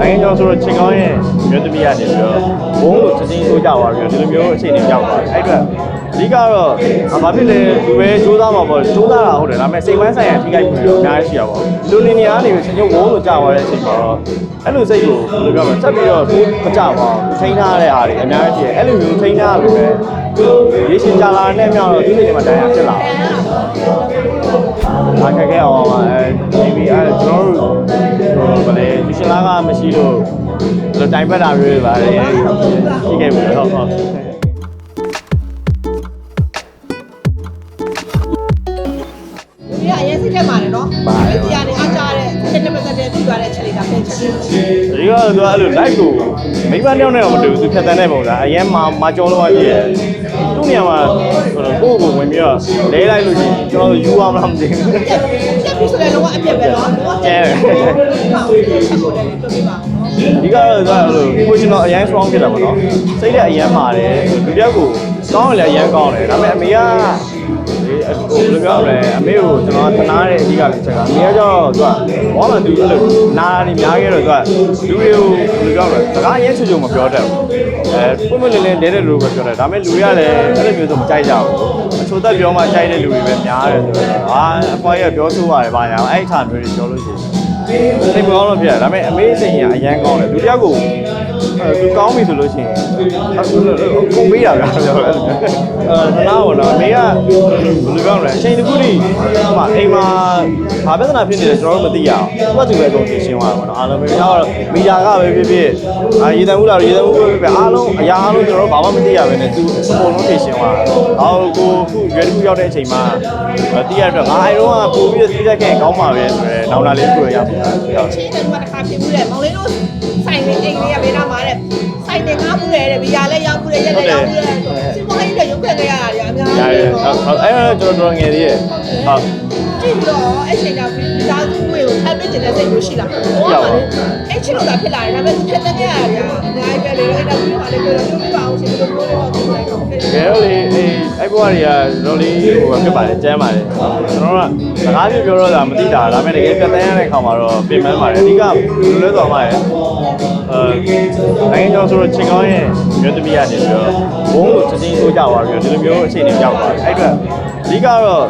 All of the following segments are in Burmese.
နိုင်ငံကျော်ဆိုတော့ချိန်ကောင်းရဲ့မြို့သမီးကနေပြီးတော့ဘုံလို့ချင်းချင်းဆိုးကြသွားပြီးတော့ဒီလိုမျိုးအခြေအနေရောက်သွားတယ်အဲ့အတွက်အဓိကတော့ဘာဖြစ်လဲသူပဲစူးစမ်းမှာပေါ့စူးစမ်းတာဟုတ်တယ်ဒါပေမဲ့စိတ်ဝမ်းဆိုင်ရာထိခိုက်ပြီးတော့အများကြီးရှိရပါဘူးလူနေနေအားနေပြီးချင်းချင်းဘုံလို့ကြာသွားတဲ့အချိန်မှာတော့အဲ့လိုစိတ်ကိုဘယ်လိုပြောမလဲဆက်ပြီးတော့သူမကြပါဘူးထိန်းထားတဲ့အားတွေအများကြီးရှိတယ်အဲ့လိုမျိုးထိန်းထားလို့ပဲရေရှင်ကြာလာတဲ့မြောက်တော့သူစိတ်ထဲမှာတရားဖြစ်လာတယ်အခက်ခဲအောင်ပါအဲ maybe အဲကျွန်တော်တို့ဟိုဗလေ ဒီရှင်လာကမရှိလို့ဒီတိုင်ပတ်တာမျိုးတွေပါတယ်ရှိခဲ့ပြီဟုတ်ဟုတ်ဒီကအရင်စိတ်ထဲမှာနေနော်ဒီကနေအားကြတဲ့စိတ်နဲ့ပတ်သက်တဲ့ပြီးသွားတဲ့ချက်လေးကပြန်ချက်ဒီကတော့သူကအဲ့လို live ကိုမိမတယောက်နဲ့တော့မတူဘူးသူဖြတ်တန်းတဲ့ပုံစံအရင်မှာမကြောလုံးသွားကြည့်ရသူ့နေရာမှာဟိုကိုယ့်ကိုဝင်ပြီးတော့လဲလိုက်လို့ရှိရင်ကျွန်တော်ယူအောင်မလားမသိဘူး ပြက်ပြီးဆိုလည်းတော့အပြက်ပဲနော်တော့ချက်ကိုလည်းပြပြပါနော်ဒီကတော့သူကအဲ့လို emotional အရင် strong ဖြစ်တာပေါ့နော်စိတ်လည်းအရင်ပါတယ်လူတယောက်ကိုကောင်းတယ်လည်းအရင်ကောင်းတယ်ဒါပေမဲ့အမေကဒီ ဟိုဘယ်လိုပြောရမလဲအမေကိုကျွန်တော်ကသနာတဲ့အဓိကလေးချက်ကအမေကကျတော့သူကဘောမှသူအဲ့လိုနာနေများခဲ့တော့သူကလူတွေကိုဘယ်လိုပြောရမလဲစကားအရင်ချွတ်ချွတ်မပြောတတ်ဘူးအဲပုံမှန်လေးလေးတဲတဲ့လူပဲပြောတယ်ဒါပေမဲ့လူတွေကလည်းအဲ့လိုမျိုးဆိုမကြိုက်ကြဘူးအချို့သက်ပြောမှကြိုက်တဲ့လူတွေပဲများတယ်ဆိုတော့အာအဖွားရပြောဆိုရတယ်ဗျာအဲ့ဒီထားမျိုးတွေပြောလို့ရှိရင် စိတ်မကောင်းလို့ဖြစ်တယ်ဒါပေမဲ့အမေစိတ်ကြီးကအရန်ကောင်းတယ်လူတယောက်ကိုအဲသူကောင်းပြီဆိုလို့ရှိရင်အခုကိုမေးတာကပြောတယ်အဲသနာဘောနော်အမေကဘယ်လိုပြောမလဲအချိန်တစ်ခုတည်းဟိုမှာအိမ်မှာဘာပြဿနာဖြစ်နေလဲကျွန်တော်တို့မသိရအောင်သူကသူပဲအကုန်သိရှင်းသွားတာပေါ့နော်အားလုံးပဲရောက်တော့မီတာကပဲဖြစ်ဖြစ်အာရေတံမှုလားရေတံမှုပဲဖြစ်ဖြစ်အားလုံးအရာအားလုံးကျွန်တော်တို့ဘာမှမသိရဘဲနဲ့သူအကုန်လုံးသိရှင်းသွားတာအော်ကိုခုရွယ်တစ်ခုရောက်တဲ့အချိန်မှာသိရတော့ငါအဲတော့ကပို့ပြီးသိတတ်ခဲ့ကောင်းပါပဲဆိုတော့နောက်လာလေးကိုရပါဘူးချင်းတယ်ကတစ်ခါဖြစ်မှုတယ်မောင်လေးတို့ဆိုင်နေအိမ်လေးကဘေးနားမှာတဲ့ဆိုင်နေငါမှုတယ်တဲ့ဘီယာလည်းရောက်မှုတယ်ရက်လည်းရောက်မှုတယ်စီမဟိန်းတွေရုပ်ခဲ့ကြရတာအများရကြီးရဟုတ်ဟုတ်အဲ့တော့ကျွန်တော်တို့ငယ်သေးရဲ့ဟုတ်ကြည့်ပြီးတော့အဲ့ချိန်ကမိသားစုဝင်ကိုထပ်ပြကျင်တဲ့စိတ်မျိုးရှိလာဟိုကလည်းအဲ့ချစ်လို့သာဖြစ်လာတယ်ဒါပေမဲ့ဖြစ်တဲ့နေရာကအများကြီးပဲလေအဲ့ဒါပြီးမှလည်းပြောတော့ပြောပြပါအောင်ရှင်ဘယ်လိုပြောလဲတော့ပြောလိုက်တော့ကဲတော့လေ အေးအဲ့ဘွားတွေကတော်လေးဟိုဖြစ်ပါတယ်ကျမ်းပါတယ်ကျွန်တော်ကစကားပြောပြောတော့တာမသိတာဒါပေမဲ့တကယ်ပြတ်တန်းရတဲ့ခါမှာတော့ပြင်ပန်းပါတယ်အဓိကဘယ်လိုလဲဆိုတော့မှရဲ့အဲနိုင်ငံကျော်ဆိုတော့ချိန်ကောင်းရဲ့မြို့သမီးကနေပြီးတော့ဘုံလို့ချင်းချင်းဆိုးကြသွားပြီးတော့ဒီလိုမျိုးအခြေအနေရောက်သွားတယ်အဲ့အတွက် အဓိကတော့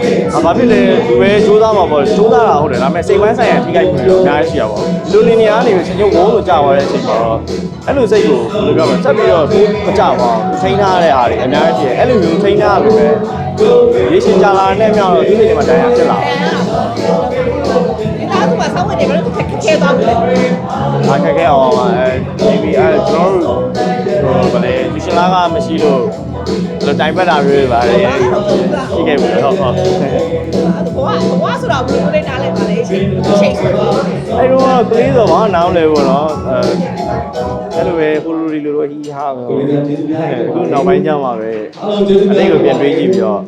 ဘာဖြစ်လဲသူပဲစူးစမ်းမှာပေါ့စူးစမ်းတာဟုတ်တယ်ဒါပေမဲ့စိတ်ဝမ်းဆိုင်ရာထိခိုက်ပြီးတော့အများကြီးရှိရပါဘူးလူနေနေအားနေပြီးချင်းချင်းဝုန်းလို့ကြာသွားတဲ့အချိန်မှာတော့အဲ့လိုစိတ်ကိုဘယ်လိုပြောမလဲဆက်ပြီးတော့သူမကြပါဘူးထိန်းထားတဲ့အားတွေအများကြီးရှိတယ်အဲ့လိုမျိုးထိန်းထားလို့ပဲရေရှင်ကြာလာတဲ့မြောက်တော့သူစိတ်ထဲမှာတရားဖြစ်လာတယ်ဒီသားစုကဆောင်းဝင်နေဘယ်လိုခက်ခဲသွားပြီလဲအခက်ခဲအောင်ပါအဲ maybe အဲကျွန်တော်တို့ဟိုဗလေဒီရှင်လာကမရှိလို့ဒီ လိုတိုင်ပတ်တာမျိုးတွေပါတယ်ရှိခဲ့ပြီဟုတ်ဟုတ်ဘဝဘဝဆိုတော့ဘယ်လိုလဲနားလဲပါလဲအချိန်ချိန်ဆိုတော့အဲ့တော့ကလေးဆိုဘာနားလဲပေါ့နော်အဲအဲ့လိုပဲဟိုလိုဒီလိုတော့ဟီဟာပဲအခုနောက်ပိုင်းကျမှပဲအတိတ်ကိုပြန်တွေးကြည့်ပြီးတော့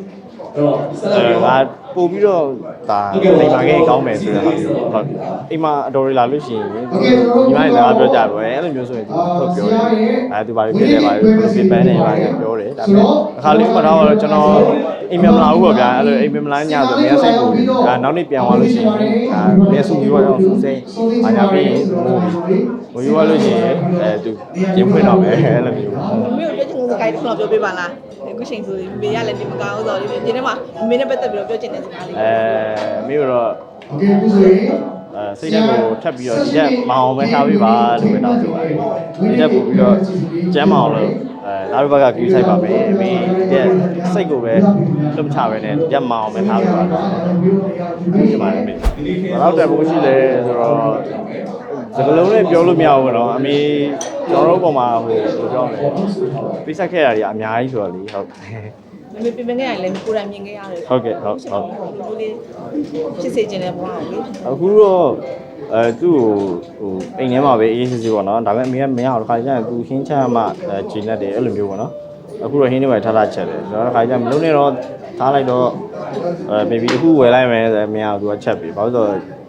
အဲငါပို့ပြီးတော့ဒါအိမ်မှာကြီးကောင်းမယ်ဆိုတော့ဟုတ်အိမ်မှာအတော်ရလာလို့ရှိရင်ညီမလည်းစကားပြောကြပါပဲအဲ့လိုမျိုးဆိုရင်သူထုတ်ပြောတယ်အဲသူဘာလို့ဖြစ်လဲဘာလို့ပြင်ပန်းနေပါလဲပြောတယ်ဒါပေမဲ့အခါလေးမှတော့ကျွန်တော်အိမ်မလာဘူးပေါ့ဗျာအဲ့လိုအိမ်မလာညဆိုအများစိတ်ကိုဒါနောက်နေ့ပြန်သွားလို့ရှိရင်ဒါမျက်စုမျိုးရောစူးစိမ့်အားကြပြီးဟိုရောလို့ရှိရင်အဲသူပြင်ဖွင့်တော့မယ်အဲ့လိုမျိုးမြို့ပြချင်လို့ခိုင်းတော့ပြောပြပါလား အခုချိန်ဆိုရင်မေရလည်းဒီမကောင်းတော့ဒီဒီထဲမှာမင်းနဲ့ပတ်သက်ပြီးတော့ပြောချင်တဲ့စကားလေး အဲမြို့တော့ โอเคအခုဆိုရင် အဲစိတ်ဓာတ်ကိုထပ်ပြီးတော့ဒီချက်မအောင်ပဲထားပေးပါလို့ပဲတောင်းဆိုပါတယ်ဒီချက်ပို့ပြီးတော့ကျမ်းမအောင်လို့အဲလာဘက်ကကြည့်ဆိုင်ပါမယ်အမေတဲ့စိတ်ကိုပဲလွတ်မချပဲနဲ့ကျမ်းမအောင်ပဲထားပေးပါလို့ဒီမှာအမေဘာလို့တက်ဖို့ရှိလဲဆိုတော့ စကလုံးနဲ့ပြောလို့မရဘူးတော့အမေကျွန်တော်တို့ပုံမှာဟိုဘယ်လိုပြောလဲပြဆက်ခဲ့တာတွေအများကြီးဆိုတော့လေဟုတ်မမေပြင်ပခဲ့ရလည်းကိုယ်တိုင်မြင်ခဲ့ရတယ်ဟုတ်ကဲ့ဟုတ်ဟုတ်ဒီလေးဖြစ်စေခြင်းတဲ့ဘဝကိုလေအခုတော့အဲသူ့ကိုဟိုအိမ်ထဲမှာပဲအေးစစ်စစ်ပေါ့နော်ဒါပေမဲ့အမေကမရအောင်တစ်ခါကျရင်သူဟင်းချမ်းမှအဲဂျင်းနဲ့တယ်အဲ့လိုမျိုးပေါ့နော်အခုတော့ဟင်းတွေပဲထားထားချက်တယ်ဆိုတော့တစ်ခါကျရင်မလုံးနဲ့တော့ထားလိုက်တော့အဲ maybe အခုဝယ်လိုက်မယ်ဆိုရင်မရအောင်သူကချက်ပြီဘာလို့လဲဆိုတော့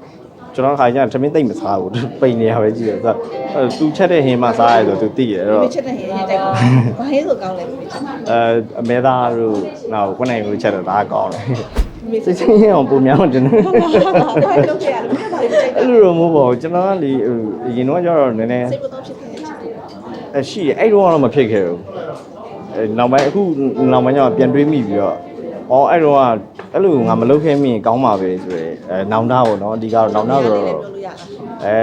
ကျွန်တော်ခါကျရင်သမင်းသိမ့်မစားဘူးပိန်နေရပဲကြည့်တယ်ဆိုတော့အဲသူချက်တဲ့ဟင်းမှစားရဆိုသူသိတယ်အဲ့တော့မချက်တဲ့ဟင်းရေးတိုက်ပါဘာဟင်းဆိုကောင်းလဲမချက်အဲအမဲသားတို့နောက်ကိုယ်နိုင်ကိုချက်တော့ဒါကောင်းတယ်မေစိတ်ချင်းအောင်ပုံများအောင်တင်တယ်တော့လုပ်ခဲ့ရတယ်ဘာလို့ကြိုက်အဲ့လိုတော့မဟုတ်ပါဘူးကျွန်တော်ကလေဟိုအရင်တော့ကျတော့နည်းနည်းစိတ်မတော့ဖြစ်ခဲ့တယ်အရှိတယ်အဲ့တော့ကတော့မဖြစ်ခဲ့ဘူးအဲနောက်ပိုင်းအခုနောက်ပိုင်းကျတော့ပြန်တွေးမိပြီးတော့ အော်အဲ့တော့ကအဲ့လိုငါမလုပ်ခဲ့မိရင်ကောင်းပါပဲဆိုရယ်အဲနောင်တပေါ့နော်အဓိကတော့နောင်တဆိုတော့ပြောလို့ရတာအဲ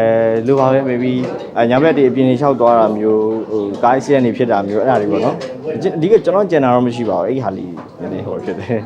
လိုပါပဲ maybe အညာဘက်ဒီအပြင်နေလျှောက်သွားတာမျိုးဟိုကားစီကနေဖြစ်တာမျိုးအဲ့ဒါတွေပေါ့နော်အဓိကကျွန်တော်ကျန်တာတော့မရှိပါဘူးအဲ့ဒီဟာလေးနည်းနည်းဟိုဖြစ်တယ်